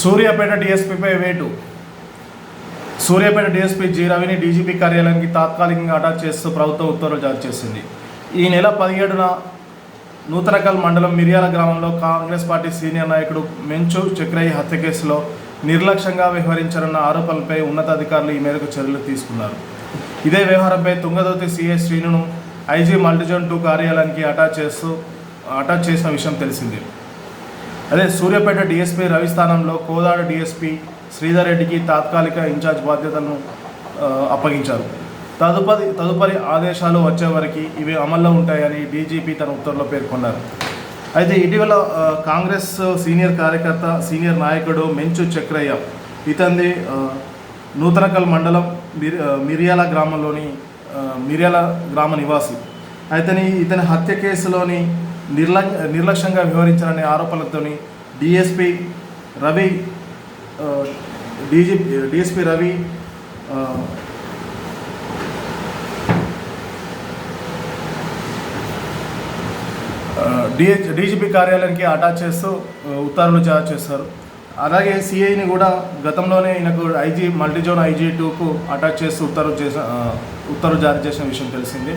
సూర్యాపేట డిఎస్పీపై వేటు. Suryapet DSP G రవిని డీజీపీ కార్యాలయానికి తాత్కాలికంగా అటాచ్ చేస్తూ ప్రభుత్వం ఉత్తర్వులు జారీ చేసింది. ఈ నెల పదిహేడున నూతనకల్ మండలం మిర్యాల గ్రామంలో కాంగ్రెస్ పార్టీ సీనియర్ నాయకుడు మెంచు చక్రయ్య హత్య కేసులో నిర్లక్ష్యంగా వ్యవహరించారన్న ఆరోపణలపై ఉన్నతాధికారులు ఈ మేరకు చర్యలు తీసుకున్నారు. ఇదే వ్యవహారంపై తుంగదోతి సిఐ శ్రీనును ఐజీ మల్టీజోన్ టూ కార్యాలయానికి అటాచ్ చేస్తూ అటాచ్ చేసిన విషయం తెలిసిందే. అదే సూర్యాపేట డిఎస్పీ రవి స్థానంలో కోదాడ డిఎస్పీ శ్రీధర్ రెడ్డికి తాత్కాలిక ఇన్ఛార్జ్ బాధ్యతలను అప్పగించారు. తదుపరి తదుపరి ఆదేశాలు వచ్చే వరకు ఇవి అమల్లో ఉంటాయని డీజీపీ తన ఉత్తర్వులో పేర్కొన్నారు. అయితే ఇటీవల కాంగ్రెస్ సీనియర్ కార్యకర్త సీనియర్ నాయకుడు మెంచు చక్రయ్య ఇతంది నూతనకల్ మండలం మిర్ మిర్యాల గ్రామంలోని మిరియాల మిర్యాల గ్రామ నివాసి. అయితే ఇతని హత్య కేసులోని నిర్ల నిర్లక్ష్యంగా వ్యవహరించారనే ఆరోపణలతోని DSP Ravi DG DSP Ravi DH DGP కార్యాలయానికి అటాచ్ చేస్తూ ఉత్తర్వులు జారీ చేస్తారు. అలాగే సిఐని కూడా గతంలోనే ఈయనకు ఐజీ మల్టీజోన్ ఐజీ టూకు అటాచ్ చేస్తూ ఉత్తర్వు చేసిన ఉత్తర్వు జారీ చేసిన విషయం తెలిసింది.